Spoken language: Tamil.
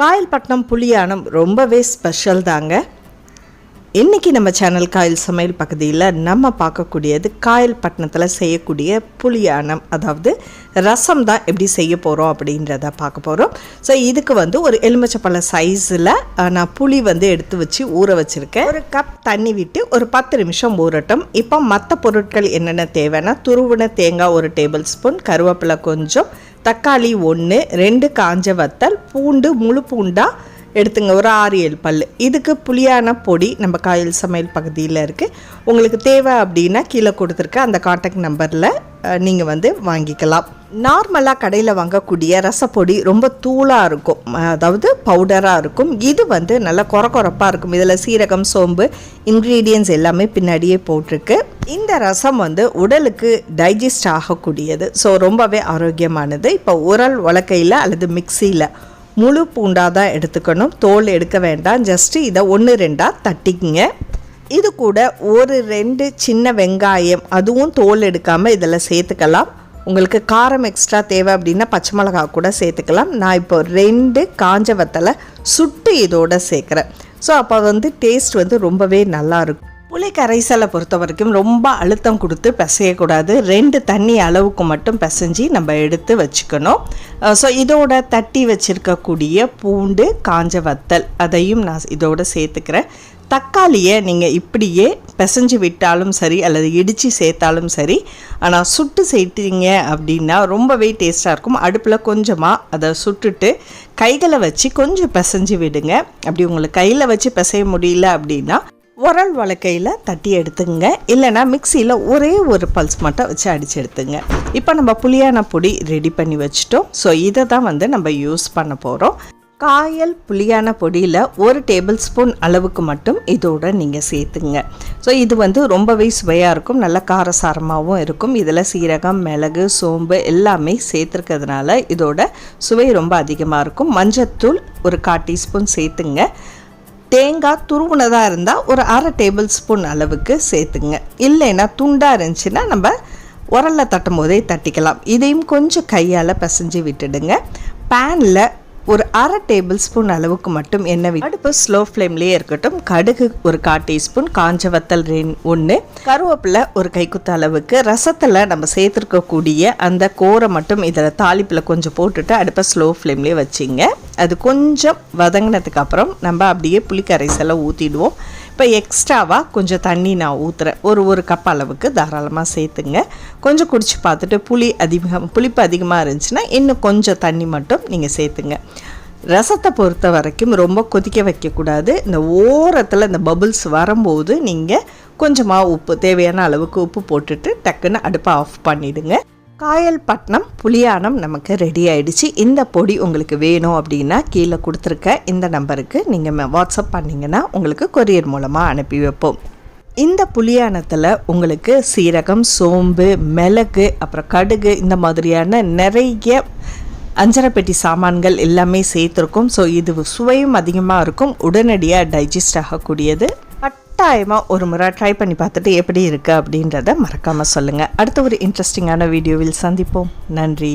காயல்பட்டினம் புளியானம் ரொம்பவே ஸ்பெஷல் தாங்க. இன்றைக்கி நம்ம சேனல் காயல் சமையல் பகுதியில் நம்ம பார்க்கக்கூடியது காயல்பட்டினத்தில் செய்யக்கூடிய புளியானம் அதாவது ரசம் தான் எப்படி செய்ய போகிறோம் அப்படின்றத பார்க்க போகிறோம் ஸோ இதுக்கு வந்து ஒரு எலுமிச்சப்பழ சைஸில் நான் புளி வந்து எடுத்து வச்சு ஊற வச்சுருக்கேன். ஒரு கப் தண்ணி விட்டு ஒரு பத்து நிமிஷம் ஊறட்டும். இப்போ மற்ற பொருட்கள் என்னென்ன தேவைன்னா துருவின தேங்காய் ஒரு டேபிள் ஸ்பூன் கருவேப்பிலை கொஞ்சம் தக்காளி ஒன்று ரெண்டு காஞ்ச வத்தல் பூண்டு முழு பூண்டாக எடுத்துங்க. ஒரு ஆறு ஏழு பல் இதுக்கு புளியான பொடி நம்ம காயல் சமையல் பகுதியில் இருக்குது உங்களுக்கு தேவை அப்படின்னா கீழே கொடுத்துருக்க அந்த காண்டாக்ட் நம்பரில் நீங்கள் வந்து வாங்கிக்கலாம். நார்மலாக கடையில் வாங்கக்கூடிய ரசப்பொடி ரொம்ப தூளாக இருக்கும். அதாவது பவுடராக இருக்கும். இது வந்து நல்லா கொர கொரப்பாக இருக்கும். இதில் சீரகம் சோம்பு இன்க்ரீடியன்ஸ் எல்லாமே பின்னாடியே போட்டிருக்கு. இந்த ரசம் வந்து உடலுக்கு டைஜஸ்ட் ஆகக்கூடியது. ஸோ ரொம்பவே ஆரோக்கியமானது. இப்போ உரல் உலக்கையில் அல்லது மிக்சியில் முழு பூண்டாக தான் எடுத்துக்கணும். தோல் எடுக்க வேண்டாம். ஜஸ்ட்டு இதை ஒன்று ரெண்டாக தட்டிக்கிங்க. இது கூட ஒரு ரெண்டு சின்ன வெங்காயம் அதுவும் தோல் எடுக்காமல் இதில் சேர்த்துக்கலாம். உங்களுக்கு காரம் எக்ஸ்ட்ரா தேவை அப்படின்னா பச்சை மிளகா கூட சேர்த்துக்கலாம். நான் இப்போ ரெண்டு காஞ்ச வத்தலை சுட்டு இதோட சேர்க்குறேன். ஸோ அப்போ வந்து டேஸ்ட் வந்து ரொம்பவே நல்லாயிருக்கும் புளி கரைசலை பொறுத்த வரைக்கும் ரொம்ப அழுத்தம் கொடுத்து பிசையக்கூடாது. ரெண்டு தண்ணி அளவுக்கு மட்டும் பிசைஞ்சு நம்ம எடுத்து வச்சுக்கணும். ஸோ இதோட தட்டி வச்சுருக்கக்கூடிய பூண்டு காஞ்ச வத்தல் அதையும் நான் இதோட சேர்த்துக்கிறேன். தக்காளியை நீங்கள் இப்படியே பிசைஞ்சு விட்டாலும் சரி அல்லது இடித்து சேர்த்தாலும் சரி ஆனால் சுட்டு சேர்த்தீங்க அப்படின்னா ரொம்பவே டேஸ்ட்டாக இருக்கும். அடுப்பில் கொஞ்சமாக அதை சுட்டுட்டு கைகளை வச்சு கொஞ்சம் பிசைஞ்சு விடுங்க. அப்படி உங்களுக்கு கையில் வச்சு பிசைய முடியல அப்படின்னா உரல் வழக்கையில் தட்டி எடுத்துங்க இல்லைனா மிக்சியில் ஒரே ஒரு பல்ஸ் மட்டும் வச்சு அடித்து எடுத்துங்க. இப்போ நம்ம புளியான பொடி ரெடி பண்ணி வச்சுட்டோம். ஸோ இதை தான் வந்து நம்ம யூஸ் பண்ண போகிறோம் காயல் புளியான பொடியில் ஒரு டேபிள் ஸ்பூன் அளவுக்கு மட்டும் இதோட நீங்கள் சேர்த்துங்க. ஸோ இது வந்து ரொம்பவே சுவையாக இருக்கும். நல்ல காரசாரமாகவும் இருக்கும். இதில் சீரகம் மிளகு சோம்பு எல்லாமே சேர்த்துருக்கிறதுனால இதோட சுவை ரொம்ப அதிகமாக இருக்கும். மஞ்சத்தூள் ஒரு கால் டீஸ்பூன் சேர்த்துங்க. தேங்காய் துருவுனதாக இருந்தால் ஒரு அரை டேபிள் ஸ்பூன் அளவுக்கு சேர்த்துங்க இல்லைன்னா துண்டாக இருந்துச்சுன்னா நம்ம உரலில் தட்டும் போதே தட்டிக்கலாம். இதையும் கொஞ்சம் கையால் பிசைஞ்சு விட்டுடுங்க. பேனில் ஒரு அரை டேபிள் ஸ்பூன் அளவுக்கு மட்டும் எண்ணெய் அடுப்பு ஸ்லோ ஃப்ளேம்லேயே இருக்கட்டும். கடுகு ஒரு கால் டீஸ்பூன் காஞ்ச வத்தல் ரெண் ஒன்று கருவேப்பிலை ஒரு கைக்குத்த அளவுக்கு. ரசத்தில் நம்ம சேர்த்துருக்கக்கூடிய அந்த கோரை மட்டும் இதில் தாளிப்பில் கொஞ்சம் போட்டுட்டு அடுப்பை ஸ்லோ ஃப்ளேம்லேயே வச்சிங்க. அது கொஞ்சம் வதங்கினதுக்கு அப்புறம் நம்ம அப்படியே புளிக்கரைசலை ஊற்றிடுவோம் இப்போ எக்ஸ்ட்ராவாக கொஞ்சம் தண்ணி நான் ஊற்றுறேன் ஒரு ஒரு கப் அளவுக்கு தாராளமாக சேர்த்துங்க. கொஞ்சம் குடித்து பார்த்துட்டு புளி அதிகம் புளிப்பு அதிகமாக இருந்துச்சுன்னா இன்னும் கொஞ்சம் தண்ணி மட்டும் நீங்கள் சேர்த்துங்க. ரசத்தை பொறுத்த வரைக்கும் ரொம்ப கொதிக்க வைக்கக்கூடாது. இந்த ஓரத்தில் இந்த பபுள்ஸ் வரும்போது நீங்கள் கொஞ்சமாக உப்பு தேவையான அளவுக்கு உப்பு போட்டுட்டு டக்குன்னு அடுப்பை ஆஃப் பண்ணிவிடுங்க காயல்பட்டினம் புளியானம் நமக்கு ரெடி ஆயிடுச்சு. இந்த பொடி உங்களுக்கு வேணும் அப்படின்னா கீழே கொடுத்துருக்க இந்த நம்பருக்கு நீங்கள் வாட்ஸ்அப் பண்ணிங்கன்னா உங்களுக்கு கொரியர் மூலமாக அனுப்பி வைப்போம். இந்த புளியானத்தில் உங்களுக்கு சீரகம் சோம்பு மிளகு அப்புறம் கடுகு இந்த மாதிரியான நிறைய அஞ்சரைப்பெட்டி சாமான்கள் எல்லாமே சேர்த்துருக்கும். ஸோ இது சுவையும் அதிகமாக இருக்கும். உடனடியாக டைஜஸ்ட் ஆகக்கூடியது. கட்டாயமாக ஒரு முறை ட்ரை பண்ணி பார்த்துட்டு எப்படி இருக்குது அப்படின்றத மறக்காமல் சொல்லுங்கள் அடுத்த ஒரு இன்ட்ரெஸ்டிங்கான வீடியோவில் சந்திப்போம். நன்றி.